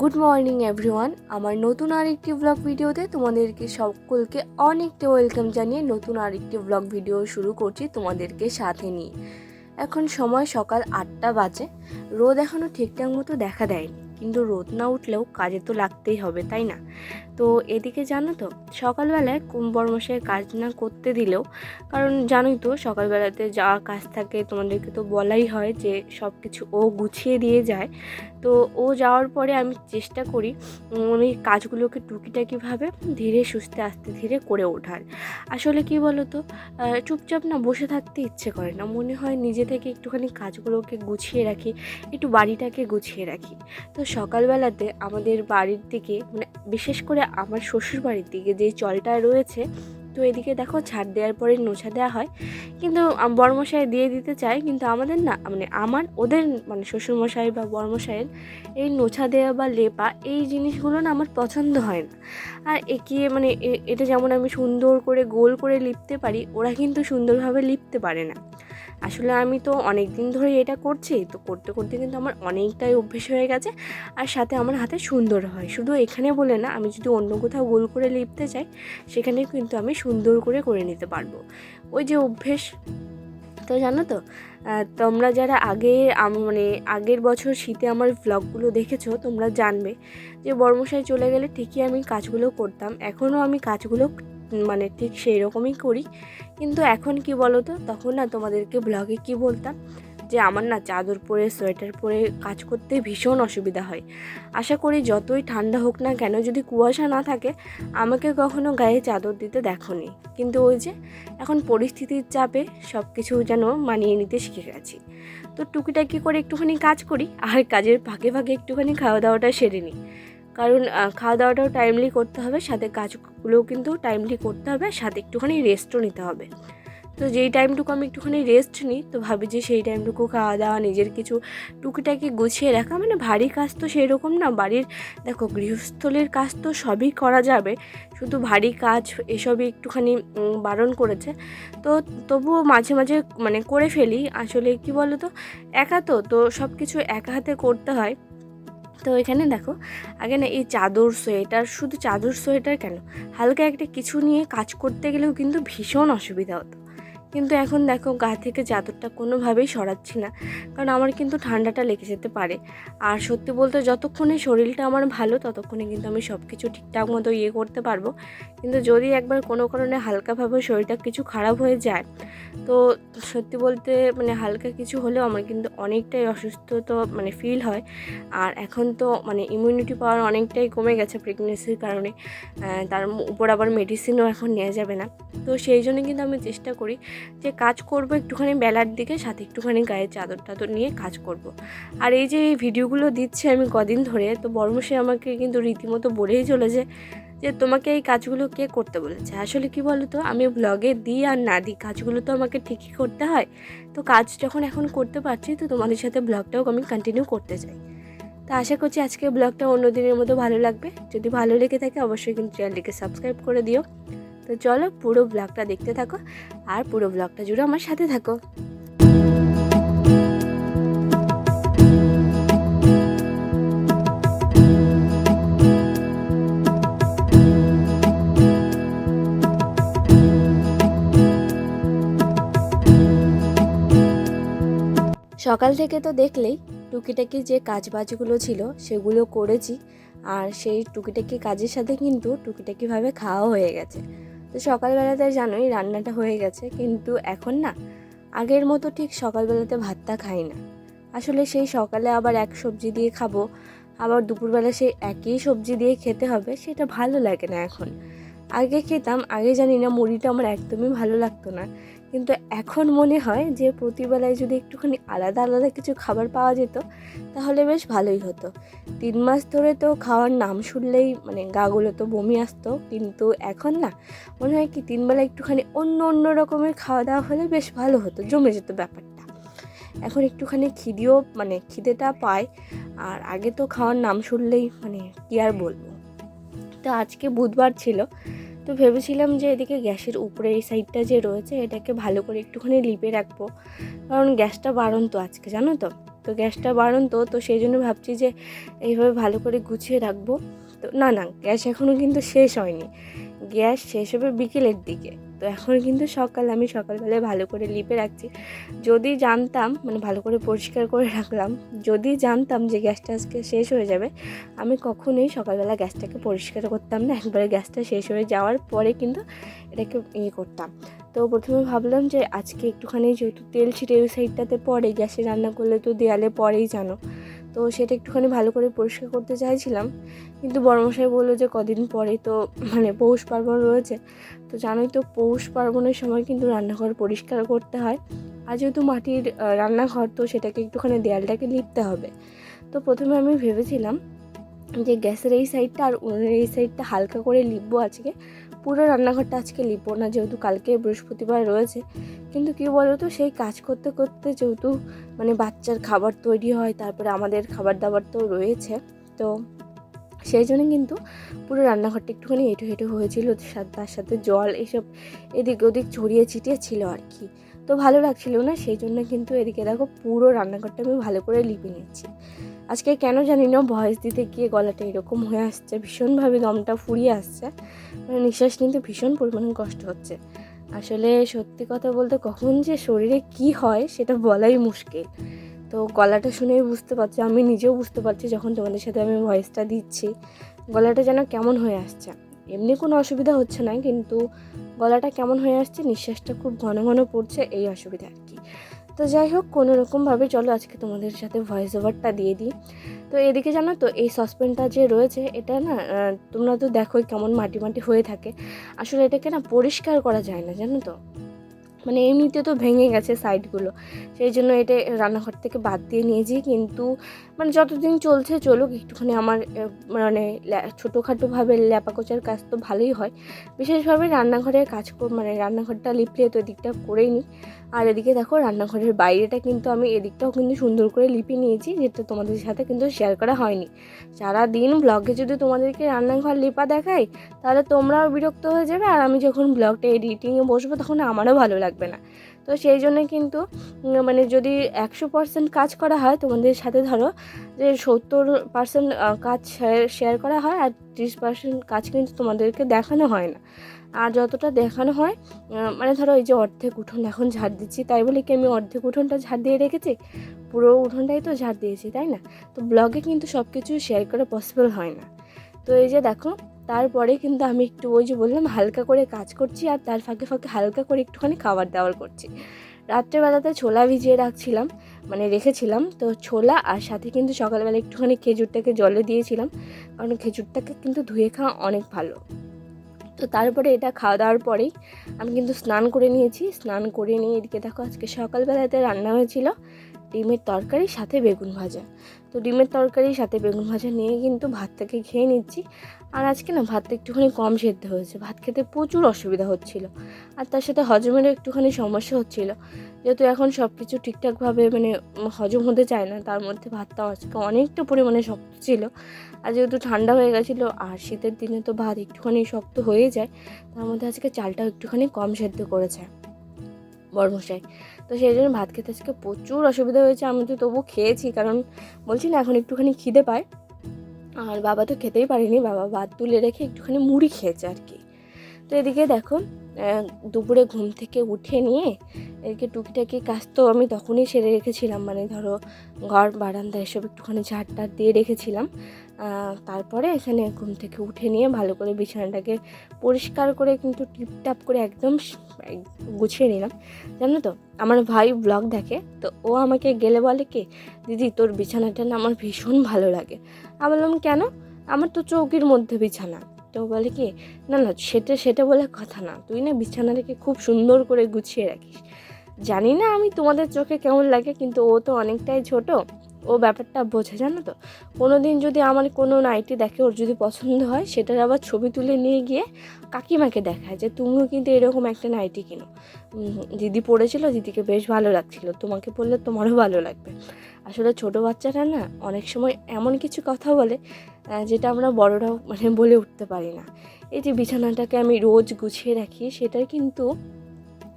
Good morning everyone আমার নতুন আরেকটি ব্লগ ভিডিওতে তোমাদেরকে সকলকে অনেকটা ওয়েলকাম জানিয়ে নতুন আরেকটি ব্লগ ভিডিও শুরু করছি তোমাদেরকে সাথে নিয়ে। এখন সময় সকাল আটটা বাজে। রোদ এখনও ঠিকঠাক মতো দেখা দেয়নি। কিন্তু রোদ না উঠলেও কাজে তো লাগতেই হবে, তাই না? তো এদিকে জানো তো, সকালবেলায় বর্মশাই কাজ না করতে দিলেও, কারণ জানোই তো সকালবেলাতে যা কাজ থাকে তোমাদেরকে তো বলাই হয় যে সব কিছু ও গুছিয়ে দিয়ে যায়। তো ও যাওয়ার পরে আমি চেষ্টা করি ওই কাজগুলোকে টুকিটাকিভাবে ধীরে সুস্থে আস্তে ধীরে করে ওঠার। আসলে কি বলো তো চুপচাপ না বসে থাকতে ইচ্ছে করে না, মনে হয় নিজে থেকে একটুখানি কাজগুলোকে গুছিয়ে রাখি, একটু বাড়িটাকে গুছিয়ে রাখি। তো সকালবেলাতে আমাদের বাড়ির দিকে মানে বিশেষ করে আমার শ্বশুর বাড়ির দিকে যে জলটা রয়েছে, তো এদিকে দেখো ছাদ দেওয়ার পরে নোছা দেওয়া হয়। কিন্তু বড়মশাই দিয়ে দিতে চায়, কিন্তু আমাদের না মানে আমার, ওদের মানে শ্বশুরমশাই বা বড়মশাইয়ের এই নোছা দেওয়া বা লেপা এই জিনিসগুলো না আমার পছন্দ হয় না। আর এঁকিয়ে মানে এটা যেমন আমি সুন্দর করে গোল করে লিখতে পারি, ওরা কিন্তু সুন্দরভাবে লিখতে পারে না। আসলে আমি তো অনেক দিন ধরে এটা করছি, তো করতে করতে কিন্তু আমার অনেকটাই অভ্যেস হয়ে গেছে আর সাথে আমার হাতে সুন্দর হয়। শুধু এখানে বলে না, আমি যদি অন্য কোথাও গোল করে লিখতে চাই, সেখানে কিন্তু আমি সুন্দর করে করে নিতে পারব। ওই যে অভ্যেস, তো জানো তো তোমরা যারা আগে মানে আগের বছর শীতে আমার ব্লগগুলো দেখেছ, তোমরা জানবে যে বর্মশাই চলে গেলে ঠিকই আমি কাজগুলো করতাম, এখনও আমি কাজগুলো মানে ঠিক সেই রকমই করি। কিন্তু এখন কি বলো তো তখন না তোমাদেরকে ব্লগে কি বলতাম? যে আমার না চাদর পরে, সোয়েটার পরে কাজ করতে ভীষণ অসুবিধা হয়। আশা করি যতই ঠান্ডা হোক না কেন, যদি কুয়াশা না থাকে, আমাকে কখনো গায়ে চাদর দিতে দেখোনি। কিন্তু ওই যে এখন পরিস্থিতির চাপে সব কিছু যেন মানিয়ে নিতে শিখে গেছি। তো টুকিটাকি করে একটুখানি কাজ করি, আর কাজের ফাঁকে ফাঁকে একটুখানি খাওয়া দাওয়াটা সেরে নিই। কারণ খাওয়া দাওয়াটাও টাইমলি করতে হবে, সাথে কাজগুলোও কিন্তু টাইমলি করতে হবে সাথে একটুখানি রেস্টও নিতে হবে। তো যেই টাইমটুকু আমি একটুখানি রেস্ট নিই তো ভাবি যে সেই টাইমটুকু খাওয়া দাওয়া নিজের কিছু টুকিটাকি গুছিয়ে রাখা মানে ভারী কাজ তো সেই রকম না, বাড়ির, দেখো, গৃহস্থলীর কাজ তো সবই করা যাবে, শুধু ভারী কাজ এসবই একটুখানি বারণ করেছে। তো তবুও মাঝে মাঝে মানে করে ফেলি, আসলে কি বলো তো একা তো তো সব কিছু একা হাতে করতে হয়। তো এখানে দেখো, আগে না এই চাদর সোয়েটার, শুধু চাদর সোয়েটার কেন? হালকা একটা কিছু নিয়ে কাজ করতে গেলেও কিন্তু ভীষণ অসুবিধা হতো। কিন্তু এখন দেখো গা থেকে চাদরটা কোনোভাবেই সরাচ্ছি না। কারণ আমার কিন্তু ঠান্ডাটা লেগে যেতে পারে। আর সত্যি বলতে যতক্ষণে শরীরটা আমার ভালো, ততক্ষণে কিন্তু আমি সব কিছু ঠিকঠাক মতো ইয়ে করতে পারব। কিন্তু যদি একবার কোনো কারণে হালকাভাবে শরীরটা কিছু খারাপ হয়ে যায়, তো সত্যি বলতে মানে হালকা কিছু হলেও আমার কিন্তু অনেকটাই অসুস্থ তো মানে ফিল হয়। আর এখন তো মানে ইমিউনিটি পাওয়ার অনেকটাই কমে গেছে প্রেগনেন্সির কারণে। তার উপর আবার মেডিসিনও এখন নেওয়া যাবে না। তো সেই জন্য কিন্তু আমি চেষ্টা করি যে কাজ করব একটুখানি বেলার দিকে, সাথে একটুখানি গায়ে চাদর টাদর নিয়ে কাজ করব। আর এই যে এই ভিডিওগুলো দিচ্ছে আমি কদিন ধরে, তো বর্মশে আমাকে কিন্তু রীতিমতো বলেই চলেছে যে, তোমাকে এই কাজগুলো কে করতে বলেছে? আসলে কি বলো তো আমি ব্লগে দিই আর না দিই, কাজগুলো তো আমাকে ঠিকই করতে হয়। তো কাজ যখন এখন করতে পারছি, তো তোমাদের সাথে ব্লগটাও আমি কন্টিনিউ করতে চাই। তো আশা করছি আজকে ব্লগটা অন্য দিনের মতো ভালো লাগবে। যদি ভালো লেগে থাকে, অবশ্যই কিন্তু চ্যানেলটিকে সাবস্ক্রাইব করে দিও। তো চলো পুরো ব্লগটা দেখতে থাকো আর পুরো ব্লগটা জুড়ে আমার সাথে থাকো। সকাল থেকে তো দেখলেই টুকিটাকি যে কাজবাজগুলো ছিল সেগুলো করেছি, আর সেই টুকিটাকি কাজের সাথে কিন্তু টুকিটাকিভাবে খাওয়া হয়ে গেছে। তো সকালবেলাতে জানোই রান্নাটা হয়ে গেছে, কিন্তু এখন না আগের মতো ঠিক সকালবেলাতে ভাতটা খাই না। আসলে সেই সকালে আবার এক সবজি দিয়ে খাব, আবার দুপুরবেলা সেই একই সবজি দিয়ে খেতে হবে, সেটা ভালো লাগে না এখন। আগে খেতাম, আগে জানি না মুড়িটা আমার একদমই ভালো লাগতো না। কিন্তু এখন মনে হয় যে প্রতিবেলায় যদি একটুখানি আলাদা আলাদা কিছু খাবার পাওয়া যেত, তাহলে বেশ ভালোই হতো। তিন মাস ধরে তো খাওয়ার নাম শুনলেই মানে গাগুলো তো বমি আসতো। কিন্তু এখন না, মনে হয় কি তিনবেলা একটুখানি অন্য অন্য রকমের খাওয়া দাওয়া হলে বেশ ভালো হতো, জমে যেত ব্যাপারটা। এখন একটুখানি খিদেও মানে খিদেটা পায়, আর আগে তো খাওয়ার নাম শুনলেই মানে কি আর বলব। তো আজকে বুধবার ছিল তো ভেবেছিলাম যে এদিকে গ্যাসের উপরে এই সাইডটা যে রয়েছে, এটাকে ভালো করে একটুখানি লিপে রাখব। কারণ গ্যাসটা বাড়ন্ত আজকে, জানো তো? তো গ্যাসটা বাড়ন্ত, তো সেই জন্য ভাবছি যে এইভাবে ভালো করে গুছিয়ে রাখব। তো না না, গ্যাস এখনও কিন্তু শেষ হয়নি। গ্যাস শেষ হবে বিকেলের দিকে। তো এখন কিন্তু সকাল, আমি সকালবেলায় ভালো করে লিপে রাখছি। যদি জানতাম মানে ভালো করে পরিষ্কার করে রাখলাম, যদি জানতাম যে গ্যাসটা আজকে শেষ হয়ে যাবে, আমি কখনোই সকালবেলা গ্যাসটাকে পরিষ্কার করতাম না। একবারে গ্যাসটা শেষ হয়ে যাওয়ার পরে কিন্তু এটাকে ইয়ে করতাম। তো প্রথমে ভাবলাম যে আজকে একটুখানি যেহেতু তেল ছিটে ওই সাইডটাতে পড়ে, গ্যাসে রান্না করলে তো দেয়ালে পরেই জানো। তো সেটা একটুখানি ভালো করে পরিষ্কার করতে চাইছিলাম। কিন্তু বড়মশাই বলল যে কদিন পরে তো মানে পৌষ পার্বণ রয়েছে। তো জানোই তো পৌষ পার্বণের সময় কিন্তু রান্নাঘর পরিষ্কার করতে হয়। আর যেহেতু মাটির রান্নাঘর, তো সেটাকে একটুখানি দেয়ালটাকে লিপতে হবে। তো প্রথমে আমি ভেবেছিলাম যে গ্যাসের এই সাইডটা আর উনুনের এই সাইডটা হালকা করে লিপবো আজকে। পুরো রান্নাঘরটা আজকে লিপো না, যেহেতু কালকে বৃহস্পতিবার রয়েছে। কিন্তু কী বলো তো সেই কাজ করতে করতে যেহেতু মানে বাচ্চার খাবার তৈরি হয়, তারপরে আমাদের খাবার দাবার তো রয়েছে, তো সেই জন্য কিন্তু পুরো রান্নাঘরটা একটুখানি এঁটো হেঁটো হয়েছিল তার সাথে জল এসব এদিক ওদিক ছড়িয়ে ছিটিয়ে ছিল আর কি। তো ভালো লাগছিল না, সেই জন্য কিন্তু এদিকে দেখো পুরো রান্নাঘরটা আমি ভালো করে লিপে নিচ্ছি আজকে কেন জানি না ভয়েস দিতে গিয়ে গলাটা এরকম হয়ে আসছে, ভীষণভাবে দমটা ফুরিয়ে আসছে। মানে নিঃশ্বাস নিতে ভীষণ পরিমাণে কষ্ট হচ্ছে। আসলে সত্যি কথা বলতে কখন যে শরীরে কি হয় সেটা বলাই মুশকিল। তো গলাটা শুনেই বুঝতে পারছি, আমি নিজেও বুঝতে পারছি যখন তোমাদের সাথে আমি ভয়েসটা দিচ্ছি, গলাটা যেন কেমন হয়ে আসছে। এমনি কোনো অসুবিধা হচ্ছে না, কিন্তু গলাটা কেমন হয়ে আসছে, নিঃশ্বাসটা খুব ঘন ঘন পড়ছে, এই অসুবিধা আর কি। তো যাই হোক কোনো রকমভাবে চলো আজকে তোমাদের সাথে ভয়েস ওভারটা দিয়ে দিই। তো এদিকে জানো তো, এই সসপ্যানটা যে রয়েছে, এটা না তোমরা তো দেখোই কেমন মাটি মাটি হয়ে থাকে। আসলে এটাকে না পরিষ্কার করা যায় না, জানো তো? মানে এমনিতে তো ভেঙে গেছে সাইডগুলো সেই জন্য এটা রান্নাঘর থেকে বাদ দিয়ে নিয়েছি কিন্তু মানে যতদিন চলছে চলুক, একটুখানি আমার মানে ছোটোখাটোভাবে ল্যাপাকোচার কাজ তো ভালোই হয়। বিশেষভাবে রান্নাঘরের কাজ মানে রান্নাঘরটা লিপলে তো এদিকটা করেই নিই। আর এদিকে দেখো রান্নাঘরের বাইরেটা কিন্তু আমি এদিকটাও কিন্তু সুন্দর করে লিপি নিয়েছি, যেটা তোমাদের সাথে কিন্তু শেয়ার করা হয়নি। সারা দিন ব্লগে যদি তোমাদেরকে রান্নাঘর লিপা দেখাই, তাহলে তোমরাও বিরক্ত হয়ে যাবে আর আমি যখন ব্লগটা এডিটিংয়ে বসবো তখন আমারও ভালো লাগবে না। তো সেই জন্য কিন্তু মানে যদি একশো পার্সেন্ট কাজ করা হয় তোমাদের সাথে ধরো, যে সত্তর পার্সেন্ট কাজ শেয়ার করা হয় আর ত্রিশ পার্সেন্ট কাজ কিন্তু তোমাদেরকে দেখানো হয় না। আর যতটা দেখানো হয় মানে ধরো এই যে অর্ধেক উঠোন এখন ঝাড় দিচ্ছি, তাই বলে কি আমি অর্ধেক উঠোনটা ঝাড় দিয়ে রেখেছি? পুরো উঠোনটাই তো ঝাড় দিয়েছি, তাই না? তো ব্লগে কিন্তু সব কিছু শেয়ার করা পসিবল হয় না। তো এই যে দেখো, তারপরে কিন্তু আমি একটু ওই যে বললাম, হালকা করে কাজ করছি আর তার ফাঁকে ফাঁকে হালকা করে একটুখানি খাবার দাবার করছি। রাত্রেবেলাতে ছোলা ভিজিয়ে রাখছিলাম মানে রেখেছিলাম, তো ছোলা আর সাথে কিন্তু সকালবেলা একটুখানি খেজুরটাকে জলে দিয়েছিলাম, কারণ খেজুরটাকে কিন্তু ধুয়ে খাওয়া অনেক ভালো। তো তারপরে এটা খাওয়া দাওয়ার পরেই আমি কিন্তু স্নান করে নিয়েছি। স্নান করে নিয়ে এদিকে দেখো আজকে সকালবেলাতে রান্না হয়েছিল ডিমের তরকারি, সাথে বেগুন ভাজা। তো ডিমের তরকারি, সাথে বেগুন ভাজা নিয়ে কিন্তু ভাতটাকে খেয়ে নিচ্ছি। আর আজকে না ভাতটা একটুখানি কম সেদ্ধ হয়েছে। ভাত খেতে প্রচুর অসুবিধা হচ্ছিল। আর তার সাথে হজমেরও একটুখানি সমস্যা হচ্ছিল। যেহেতু এখন সব কিছু ঠিকঠাকভাবে মানে হজম হতে চায় না, তার মধ্যে ভাতটা আজকে অনেকটা পরিমাণে শক্ত ছিল। আর যেহেতু ঠান্ডা হয়ে গেছিল, আর শীতের দিনে তো ভাত একটুখানি শক্ত হয়ে যায়, তার মধ্যে আজকে চালটাও একটুখানি কম সেদ্ধ করেছে। বর্মশাই। তো সেই জন্য ভাত খেতে আজকে প্রচুর অসুবিধা হয়েছে, আমি তো তবু খেয়েছি, কারণ বলছি না, এখন একটুখানি খিদে পায়। আর বাবা তো খেতেই পারেনি, বাবা ভাত তুলে রেখে একটুখানি মুড়ি খেয়েছে আর কি। তো এদিকে দেখো দুপুরে ঘুম থেকে উঠে নিয়ে এদিকে টুকিটাকি কাজ তো আমি তখনই সেরে রেখেছিলাম মানে ধরো ঘর, বারান্দা এসব একটুখানি ঝাড় টাড় দিয়ে রেখেছিলাম। তারপরে এখানে ঘুম থেকে উঠে নিয়ে ভালো করে বিছানাটাকে পরিষ্কার করে কিন্তু টিপটাপ করে একদম গুছিয়ে নিলাম। জানো তো, আমার ভাই ব্লগ দেখে, তো ও আমাকে গেলে বলে কি, দিদি, তোর বিছানাটা না আমার ভীষণ ভালো লাগে। আমি বললাম, কেন? আমার তো চৌকির মধ্যে বিছানা। তো বলে কি, না না, সেটা সেটা বলে কথা না। তুই না বিছানাটাকে খুব সুন্দর করে গুছিয়ে রাখিস। জানি না আমি তোমাদের চোখে কেমন লাগে, কিন্তু ও তো অনেকটাই ছোট। ও ব্যাপারটা বোঝে, জানো তো? কোনো দিন যদি আমার কোনো নাইটি দেখে ওর যদি পছন্দ হয়, সেটার আবার ছবি তুলে নিয়ে গিয়ে কাকিমাকে দেখায় যে, তুমিও কিন্তু এরকম একটা নাইটি কিনো। দিদি পড়েছিল, দিদিকে বেশ ভালো লাগছিল। তোমাকে পড়লে তোমারও ভালো লাগবে। আসলে ছোট বাচ্চারা না, অনেক সময় এমন কিছু কথা বলে যেটা আমরা বড়রাও মানে বলে উঠতে পারি না। এই যে বিছানাটাকে আমি রোজ গুছিয়ে রাখি, সেটার কিন্তু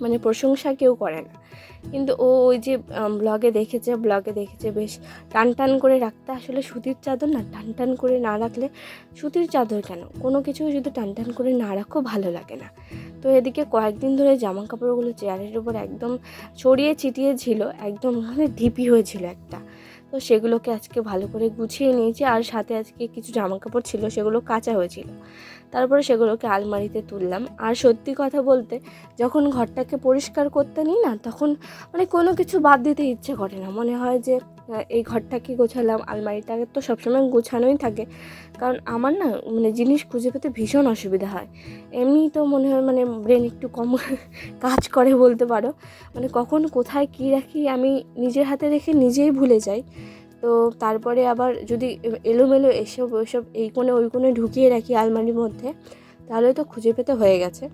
মানে প্রশংসা কেউ করে না। কিন্তু ও ওই যে ব্লগে দেখেছে ব্লগে দেখেছে, বেশ টান টান করে রাখতে আসলে সুতির চাদর না, টান টান করে না রাখলে সুতির চাদর কেন? কোনো কিছু যদি টান টান করে না রাখো, ভালো লাগে না। তো এদিকে কয়েকদিন ধরে জামা কাপড়গুলো চেয়ারের উপর একদম ছড়িয়ে ছিটিয়ে ছিল, একদম মানে ঢিপি হয়েছিল একটা। তো সেগুলোকে আজকে ভালো করে গুছিয়ে নিয়েছি। আর সাথে আজকে কিছু জামা কাপড় ছিল, সেগুলো কাঁচা হয়েছিল। তারপরে সেগুলোকে আলমারিতে তুললাম। আর সত্যি কথা বলতে, যখন ঘরটাকে পরিষ্কার করতে নিই না, তখন মানে কোনো কিছু বাদ দিতে ইচ্ছে করে না। মনে হয় যে এই ঘরটাকে গোছালাম, আলমারিটাকে তো সবসময় গোছানোই থাকে। কারণ আমার না মানে জিনিস খুঁজে পেতে ভীষণ অসুবিধা হয়। এমনি তো মনে হয় মানে ব্রেন একটু কম কাজ করে বলতে পারো। মানে কখন কোথায় কী রাখি আমি নিজের হাতে রেখে নিজেই ভুলে যাই। তো তারপরে আবার যদি এলোমেলো এসব ওইসব এই কোণে ওই কোণে ঢুকিয়ে রাখি আলমারির মধ্যে, তাহলে তো খুঁজে পেতে হয়ে গেছে।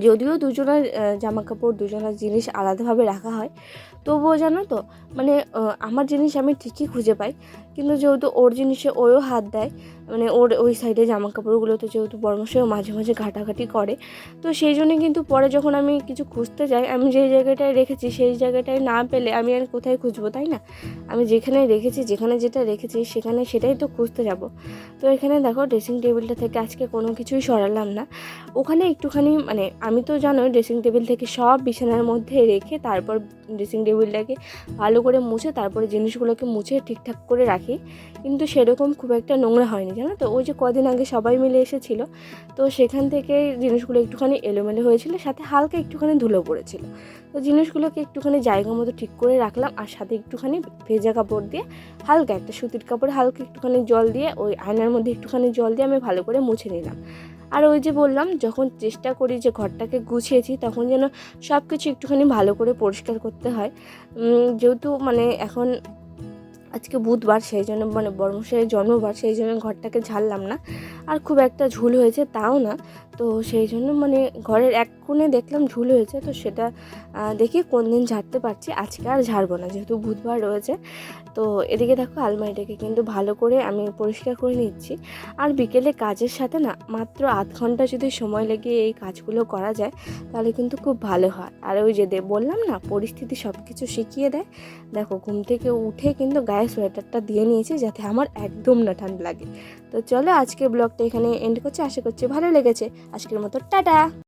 যদিও দুজনের জামা কাপড় দুজনের জিনিস আলাদাভাবে রাখা হয় তবুও জানো তো মানে আমার জিনিস আমি ঠিকই খুঁজে পাই। কিন্তু যেহেতু ওর জিনিসে ওও হাত দেয় মানে ওর ওই সাইডে জামা কাপড়গুলোতে যেহেতু বর্মশাইও মাঝে মাঝে ঘাটাঘাটি করে, তো সেই জন্য কিন্তু পরে যখন আমি কিছু খুঁজতে যাই, আমি যেই জায়গাটায় রেখেছি সেই জায়গাটায় না পেলে আমি আর কোথায় খুঁজবো, তাই না? আমি যেখানে রেখেছি, যেখানে যেটা রেখেছি, সেখানে সেটাই তো খুঁজতে যাব। তো এখানে দেখো ড্রেসিং টেবিলটা থেকে আজকে কোনো কিছুই সরালাম না। ওখানে একটুখানি মানে আমি তো জানো ড্রেসিং টেবিল থেকে সব বিছানার মধ্যে রেখে তারপর ড্রেসিং টেবিলটাকে ভালো করে মুছে, তারপরে জিনিসগুলোকে মুছে ঠিকঠাক করে রাখি। কিন্তু সেরকম খুব একটা নোংরা হয়নি, জানো তো? ওই যে কদিন আগে সবাই মিলে এসেছিল, তো সেখান থেকে জিনিসগুলো একটুখানি এলোমেলো হয়েছিল, সাথে হালকা একটুখানি ধুলো পড়েছিল। তো জিনিসগুলোকে একটুখানি জায়গা মতো ঠিক করে রাখলাম, আর সাথে একটুখানি ভেজা কাপড় দিয়ে হালকা একটা সুতির কাপড়ে হালকা একটুখানি জল দিয়ে, ওই আয়নার মধ্যে একটুখানি জল দিয়ে আমি ভালো করে মুছে নিলাম। আর ওই যে বললাম, যখন চেষ্টা করি যে ঘরটাকে গুছিয়েছি, তখন যেন সব কিছু একটুখানি ভালো করে পরিষ্কার করতে হয়। যেহেতু মানে এখন আজকে বুধবার, সেই জন্য মানে বর্মশের জন্মবার, সেই জন্য ঘরটাকে ঝাড়লাম না। আর খুব একটা ঝুল হয়েছে তাও না। তো সেই জন্য মানে ঘরের এক কোণে দেখলাম ঝুল হয়েছে, তো সেটা দেখি কোন দিন ঝাড়তে পারছি। আজকে আর ঝাড়বো না, যেহেতু বুধবার রয়েছে। তো এদিকে দেখো আলমারিটাকে কিন্তু ভালো করে আমি পরিষ্কার করে নিচ্ছি। আর বিকেলে কাজের সাথে না, মাত্র আধ ঘণ্টা যদি সময় লেগে এই কাজগুলো করা যায়, তাহলে কিন্তু খুব ভালো হয়। আর ওই যে বললাম না, পরিস্থিতি সব কিছু শিখিয়ে দেয়। দেখো ঘুম থেকে উঠে কিন্তু গায়ে সোয়েটারটা দিয়ে নিয়েছি, যাতে আমার একদম না ঠান্ডা লাগে। তো চলো আজকে ব্লগটা এখানে এন্ড করছি। আশা করছি ভালো লেগেছে। আজকের মতো টাটা!